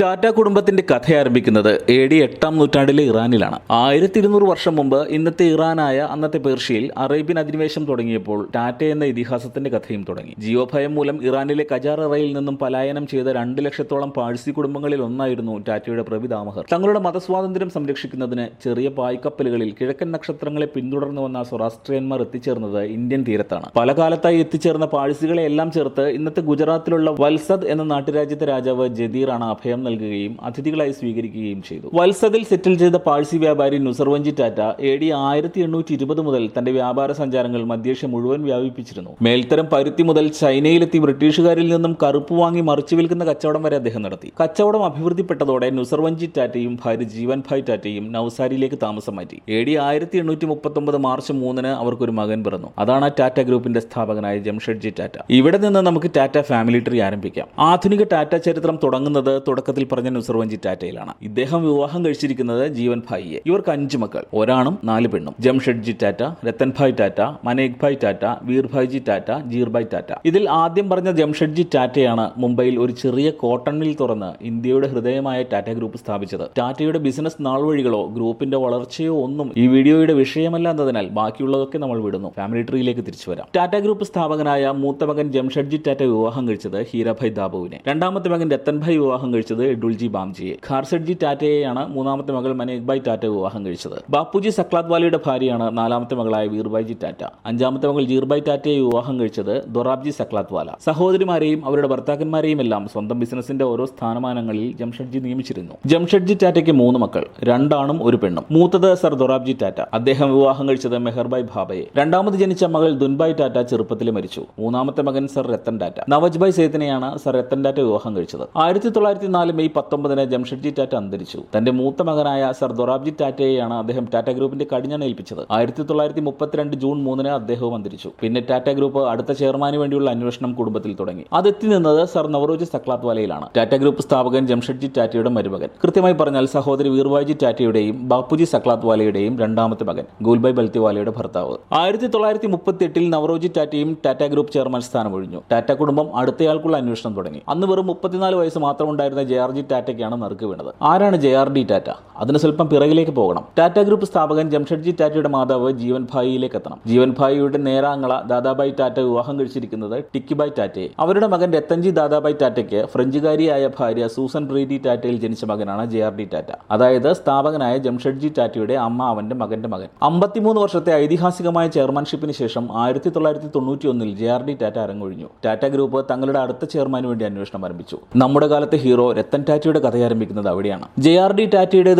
ടാറ്റ കുടുംബത്തിന്റെ കഥ ആരംഭിക്കുന്നത് എ ഡി എട്ടാം നൂറ്റാണ്ടിലെ ഇറാനിലാണ്. ആയിരത്തി ഇരുന്നൂറ് വർഷം മുമ്പ് ഇന്നത്തെ ഇറാനായ അന്നത്തെ പേർഷ്യയിൽ അറേബ്യൻ അധിനിവേശം തുടങ്ങിയപ്പോൾ ടാറ്റ എന്ന ഇതിഹാസത്തിന്റെ കഥയും തുടങ്ങി. ജിയോഭയം മൂലം ഇറാനിലെ കജാർ അറയിൽ നിന്നും പലായനം ചെയ്ത രണ്ട് ലക്ഷത്തോളം പാഴ്സി കുടുംബങ്ങളിൽ ഒന്നായിരുന്നു ടാറ്റയുടെ പ്രവിതാമഹർ തങ്ങളുടെ മതസ്വാതന്ത്ര്യം സംരക്ഷിക്കുന്നതിന് ചെറിയ പായ്ക്കപ്പലുകളിൽ കിഴക്കൻ നക്ഷത്രങ്ങളെ പിന്തുടർന്നു വന്ന സ്വരാഷ്ട്രീയന്മാർ എത്തിച്ചേർന്നത് ഇന്ത്യൻ തീരത്താണ്. പല കാലത്തായി എത്തിച്ചേർന്ന പാഴ്സികളെ എല്ലാം ചേർത്ത് ഇന്നത്തെ ഗുജറാത്തിലുള്ള വത്സദ് എന്ന നാട്ടുരാജ്യത്തെ രാജാവ് ജദീറാണ് അഭയം നൽകുകയും അതിഥികളായി സ്വീകരിക്കുകയും ചെയ്തു. വത്സതിൽ സെറ്റിൽ ചെയ്ത പാഴ്സി വ്യാപാരി നുസർവഞ്ചി ടാറ്റ എ ഡി ആയിരത്തി എണ്ണൂറ്റി ഇരുപത് മുതൽ തന്റെ വ്യാപാര സഞ്ചാരങ്ങൾ മധ്യേഷ്യ മുഴുവൻ വ്യാപിപ്പിച്ചിരുന്നു. മേൽത്തരം പരുത്തി മുതൽ ചൈനയിലെത്തി ബ്രിട്ടീഷുകാരിൽ നിന്നും കറുപ്പ് വാങ്ങി മറിച്ചു വിൽക്കുന്ന കച്ചവടം വരെ അദ്ദേഹം നടത്തി. കച്ചവടം അഭിവൃദ്ധിപ്പെട്ടതോടെ നുസർവഞ്ചി ടാറ്റയും ഭാര്യ ജീവൻ ഭായ് ടാറ്റയും നവസാരിയിലേക്ക് താമസം മാറ്റി. എ ഡി ആയിരത്തി എണ്ണൂറ്റി മുപ്പത്തൊമ്പത് മാർച്ച് മൂന്നിന് അവർക്കൊരു മകൻ പിറന്നു. അതാണ് ടാറ്റ ഗ്രൂപ്പിന്റെ സ്ഥാപകനായ ജംഷഡ്ജി ടാറ്റ. ഇവിടെ നിന്ന് നമുക്ക് ടാറ്റ ഫാമിലി ട്രീ ആരംഭിക്കാം. ആധുനിക ടാറ്റ ചരിത്രം തുടങ്ങുന്നത് തുടക്കത്തിൽ പറഞ്ഞ നുസർവഞ്ചി ടാറ്റയിലാണ്. ഇദ്ദേഹം വിവാഹം കഴിച്ചിരിക്കുന്നത് ജീവൻ ഭായിയെ. ഇവർക്ക് അഞ്ച് മക്കൾ. ഒരാണും നാല് പെണ്ണും. ജംഷഡ്ജി ടാറ്റ രത്തൻഭായ് ടാറ്റ മനേക് ഭായ് ടാറ്റ വീർഭായ്ജി ടാറ്റ ജീർഭായ് ടാറ്റ. ഇതിൽ ആദ്യം പറഞ്ഞ ജംഷഡ്ജി ടാറ്റയാണ് മുംബൈയിൽ ഒരു ചെറിയ കോട്ടൺ മിൽ തുറന്ന് ഇന്ത്യയുടെ ഹൃദയമായ ടാറ്റ ഗ്രൂപ്പ് സ്ഥാപിച്ചത്. ടാറ്റയുടെ ബിസിനസ് നാൾവഴികളോ ഗ്രൂപ്പിന്റെ വളർച്ചയോ ഒന്നും ഈ വീഡിയോയുടെ വിഷയമല്ലാത്തതിനാൽ ബാക്കിയുള്ളതൊക്കെ നമ്മൾ വിടുന്നു. ഫാമിലി ട്രീയിലേക്ക് തിരിച്ചു വരാം. ടാറ്റ ഗ്രൂപ്പ് സ്ഥാപകനായ മൂത്ത മകൻ ജംഷഡ്ജി ടാറ്റ വിവാഹം കഴിച്ചത് ഹീരാഭായ് ദാബുവിനെ. രണ്ടാമത്തെ മകൻ രത്തൻഭായ് വിവാഹം കഴിച്ചത് ഡുൽജി ബാംജിയെ ഖാർസഡ്ജി ടാറ്റയെയാണ് മൂന്നാമത്തെ മകൾ മനേക്ബായ് ടാറ്റ വിവാഹം കഴിച്ചത്. ബാപ്പുജി സക്ലാത്വാലിയുടെ ഭാര്യയാണ് നാലാമത്തെ മകളായ വീർബായ്ജി ടാറ്റ. അഞ്ചാമത്തെ മകൾ ജീർബായ് ടാറ്റയെ വിവാഹം കഴിച്ചത് ദൊറാബ്ജി സക്ലാത്വാല സഹോദരിമാരെയും അവരുടെ ഭർത്താക്കന്മാരെയും എല്ലാം സ്വന്തം ബിസിനസിന്റെ ഓരോ സ്ഥാനമാനങ്ങളിൽ ജംഷഡ്ജി നിയമിച്ചിരുന്നു. ജംഷഡ്ജി ടാറ്റയ്ക്ക് മൂന്ന് മക്കൾ രണ്ടാണും ഒരു പെണ്ണും. മൂത്തത് സർ ദൊറാബ്ജി ടാറ്റ. അദ്ദേഹം വിവാഹം കഴിച്ചത് മെഹർബായ് ഭാബയെ. രണ്ടാമത് ജനിച്ച മകൾ ദുൻബായ് ടാറ്റ ചെറുപ്പത്തിൽ മരിച്ചു. മൂന്നാമത്തെ മകൻ സർ രത്തൻ ടാറ്റ. നവജ്ബായ് സേത്തിനെയാണ് സർ രത്തൻ ടാറ്റ വിവാഹം കഴിച്ചത്. ആയിരത്തി തൊള്ളായിരത്തി നാല് മെയ് പത്തൊമ്പതിന് ജംഷഡ്ജി ടാറ്റ അന്തരിച്ചു. തന്റെ മൂത്ത മകനായ സർ ദൊറാബ്ജി ടാറ്റയെയാണ് അദ്ദേഹം ടാറ്റ ഗ്രൂപ്പിന്റെ കടിഞ്ഞാണ് ഏൽപ്പിച്ചത് ആയിരത്തി തൊള്ളായിരത്തി മുപ്പത്തിരണ്ട് ജൂൺ മൂന്നിന് അദ്ദേഹവും അന്തരിച്ചു. പിന്നെ ടാറ്റ ഗ്രൂപ്പ് അടുത്ത ചെയർമാന് വേണ്ടിയുള്ള അന്വേഷണം കുടുംബത്തിൽ തുടങ്ങി. അതെത്തി നിന്നത് സർ നവറോജി സക്ലാത്വാലയിലാണ്. ടാറ്റ ഗ്രൂപ്പ് സ്ഥാപകൻ ജംഷഡ്ജി ടാറ്റയുടെ മരുമകൻ. കൃത്യമായി പറഞ്ഞാൽ സഹോദരി വീർവാജി ടാറ്റയുടെയും ബാപ്പുജി സക്ലാത്വാലയുടെയും രണ്ടാമത്തെ മകൻ ഗുൽബായ് ബൽത്തിവാലയുടെ ഭർത്താവ്. ആയിരത്തി തൊള്ളായിരത്തി മുപ്പത്തി എട്ടിൽ നവറോജി ടാറ്റയും ടാറ്റ ഗ്രൂപ്പ് ചെയർമാൻ സ്ഥാനം ഒഴിഞ്ഞു ടാറ്റ കുടുംബം അടുത്തയാൾക്കുള്ള അന്വേഷണം തുടങ്ങി. അന്ന് വെറും മുപ്പത്തിനാല് വയസ്സ് മാത്രമുണ്ടായിരുന്ന ജെ ആർ ജി ടാറ്റയ്ക്കാണ് നറുക്ക് വീണത്. ആരാണ് ജെ ആർ ഡി ടാറ്റ? അതിന് സ്വല്പം പിറകിലേക്ക് പോകണം. ടാറ്റ ഗ്രൂപ്പ് സ്ഥാപകൻ ജംഷഡ്ജി ടാറ്റയുടെ മാതാവ് ജീവൻ ഭായിയിലേക്ക് എത്തണം. ജീവൻ ഭായിയുടെ നേരാങ്ങള ദാദാബായ് ടാറ്റ വിവാഹം കഴിച്ചിരിക്കുന്നത് ടിക്കിബായ് ടാറ്റയെ. അവരുടെ മകൻ രത്തൻജി ദാദാബായ് ടാറ്റയ്ക്ക് ഫ്രഞ്ചുകാരിയായ ഭാര്യ സൂസൻ പ്രീതി ടാറ്റയിൽ ജനിച്ച മകനാണ് ജെ ആർ ഡി ടാറ്റ. അതായത് സ്ഥാപകനായ ജംഷഡ്ജി ടാറ്റയുടെ അമ്മ അവന്റെ മകന്റെ മകൻ. അമ്പത്തിമൂന്ന് വർഷത്തെ ഐതിഹാസികമായ ചെയർമാൻഷിപ്പിന് ശേഷം ആയിരത്തി തൊള്ളായിരത്തി തൊണ്ണൂറ്റി ഒന്നിൽ ജെ ആർ ഡി ടാറ്റ അരങ്ങൊഴിഞ്ഞു. ടാറ്റ ഗ്രൂപ്പ് തങ്ങളുടെ അടുത്ത ചെയർമാന് വേണ്ടി അന്വേഷണം ആരംഭിച്ചു. നമ്മുടെ കാലത്തെ ഹീറോ രത്തൻ ടാറ്റയുടെ കഥ ആരംഭിക്കുന്നത് അവിടെയാണ്. ജെ ആർ ഡി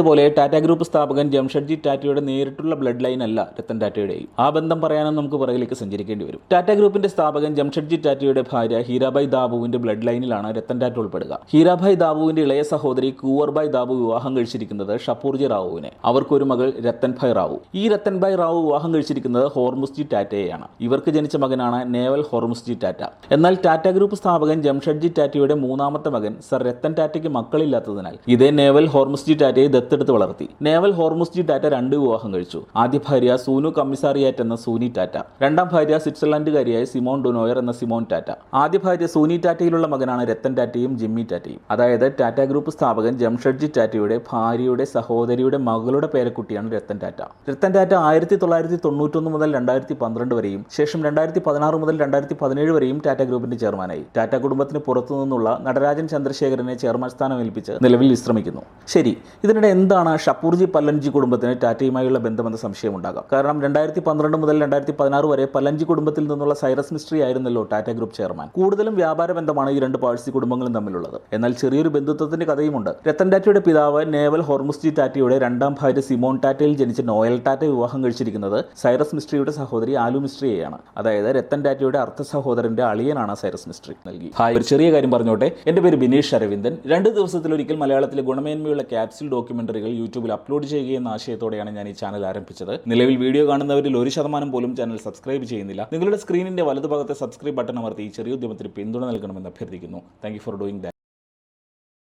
ടാറ്റയുടേതുപോലെ ടാറ്റ ഗ്രൂപ്പ് സ്ഥാപകൻ ജംഷഡ്ജി ടാറ്റയുടെ നേരിട്ടുള്ള ബ്ലഡ് ലൈൻ അല്ല രത്തൻ ടാറ്റയുടെയും. ആ ബന്ധം പറയാനും നമുക്ക് പുറകിലേക്ക് സഞ്ചരിക്കേണ്ടി വരും. ടാറ്റ ഗ്രൂപ്പിന്റെ സ്ഥാപകൻ ജംഷഡ്ജി ടാറ്റയുടെ ഭാര്യ ഹീരാബായ് ദാബുവിന്റെ ബ്ലഡ് ലൈനിലാണ് രത്തൻ ടാറ്റ ഉൾപ്പെടുക. ഹീരാഭായ് ദാബുവിന്റെ ഇളയ സഹോദരി കൂവർബായ് ദാബു വിവാഹം കഴിച്ചിരിക്കുന്നത് ഷപ്പൂർജി റാവുവിനെ. അവർക്കൊരു മകൾ രത്തൻഭായ് റാവു. ഈ രത്തൻ ഭായ് റാവു വിവാഹം കഴിച്ചിരിക്കുന്നത് ഹോർമുസ്ജി ടാറ്റയെയാണ്. ഇവർക്ക് ജനിച്ച മകനാണ് നേവൽ ഹോർമുസ്ജി ടാറ്റ. എന്നാൽ ടാറ്റ ഗ്രൂപ്പ് സ്ഥാപകൻ ജംഷഡ്ജി ടാറ്റയുടെ മൂന്നാമത്തെ മകൻ സർ രത്തൻ ടാറ്റയ്ക്ക് മക്കളില്ലാത്തതിനാൽ ഇതേ നേവൽ ഹോർമുസ്ജി ടാറ്റയെ ദത്തെടുത്ത് വളർത്തി. നേവൽ ഹോർമുസ്ജി ടാറ്റ രണ്ട് വിവാഹം കഴിച്ചു. ആദ്യ ഭാര്യ സൂനു കമ്മിസാറിയാറ്റ് എന്ന സൂനി ടാറ്റ. രണ്ടാം ഭാര്യ സ്വിറ്റ്സർലൻഡുകാരിയായ സിമോൺ ഡുനോയർ എന്ന സിമോൺ ടാറ്റ. ആദ്യ ഭാര്യ സൂനി ടാറ്റയിലുള്ള മകനാണ് രത്തൻ ടാറ്റയും ജിമ്മി ടാറ്റയും. അതായത് ടാറ്റ ഗ്രൂപ്പ് സ്ഥാപകൻ ജംഷഡ്ജി ടാറ്റയുടെ ഭാര്യയുടെ സഹോദരിയുടെ മകളുടെ പേരക്കുട്ടിയാണ് രത്തൻ ടാറ്റ. രത്തൻ ടാറ്റ ആയിരത്തി തൊള്ളായിരത്തി തൊണ്ണൂറ്റൊന്ന് മുതൽ രണ്ടായിരത്തി പന്ത്രണ്ട് വരെയും ശേഷം രണ്ടായിരത്തി പതിനാറ് മുതൽ രണ്ടായിരത്തി പതിനേഴ് വരെയും ടാറ്റ ഗ്രൂപ്പിന്റെ ചെയർമാനായി. ടാറ്റ കുടുംബത്തിന് പുറത്തു നിന്നുള്ള നടരാജൻ ചന്ദ്രശേഖരനെ ചെയർമാൻ സ്ഥാനം ഏൽപ്പിച്ച് നിലവിൽ വിശ്രമിക്കുന്നു. ശരി ഇതിനിടെ എന്താണ് ഷപ്പൂർജി പല്ലൻജി കുടുംബത്തിന് ടാറ്റയുമായുള്ള ബന്ധമെന്ന സംശയം സംശയമുണ്ടാകാം. കാരണം രണ്ടായിരത്തി പന്ത്രണ്ട് മുതൽ രണ്ടായിരത്തി പതിനാറ് വരെ പല്ലൻജി കുടുംബത്തിൽ നിന്നുള്ള സൈറസ് മിസ്ട്രി ആയിരുന്നല്ലോ ടാറ്റ ഗ്രൂപ്പ് ചെയർമാൻ. കൂടുതലും വ്യാപാര ബന്ധമാണ് ഈ രണ്ട് പാഴ്സി കുടുംബങ്ങളും തമ്മിലുള്ളത്. എന്നാൽ ചെറിയൊരു ബന്ധുത്വത്തിന്റെ കഥയുമുണ്ട്. രത്തൻ ടാറ്റയുടെ പിതാവ് നേവൽ ഹോർമുസ്ജി ടാറ്റയുടെ രണ്ടാം ഭാര്യ സിമോൺ ടാറ്റയിൽ ജനിച്ച നോയൽ ടാറ്റ വിവാഹം കഴിച്ചിരിക്കുന്നത് സൈറസ് മിസ്ട്രിയുടെ സഹോദരി ആലു മിസ്ട്രിയെയാണ്. അതായത് രത്തൻ ടാറ്റയുടെ അർത്ഥ സഹോദരന്റെ അളിയനാണ് സൈറസ് മിസ്ട്രി നൽകി. ഹായ് ഒരു ചെറിയ കാര്യം പറഞ്ഞോട്ടെ. എന്റെ പേര് ബിനീഷ് അരവിന്ദൻ. രണ്ട് ദിവസത്തിലൊരിക്കൽ മലയാളത്തിലെ ഗുണമേന്മയുള്ള ക്യാപ്സിൽ ഡോക്യുമെന്ററികൾ യൂട്യൂബിൽ അപ്ലോഡ് ചെയ്യുക എന്ന ആശയത്തോടെയാണ് ഞാൻ ഈ ചാനൽ ആരംഭിച്ചത്. നിലവിൽ വീഡിയോ കാണുന്നവരിൽ ഒരു ശതമാനം പോലും ചാനൽ സബ്സ്ക്രൈബ് ചെയ്യുന്നില്ല. നിങ്ങളുടെ സ്ക്രീനിന്റെ വലതുഭാഗത്തെ സബ്സ്ക്രൈബ് ബട്ടൺ അമർത്തി ഈ ചെറിയ ഉദ്യമത്തിന് പിന്തുണ നൽകണമെന്ന് അഭ്യർത്ഥിക്കുന്നു. Thank for doing that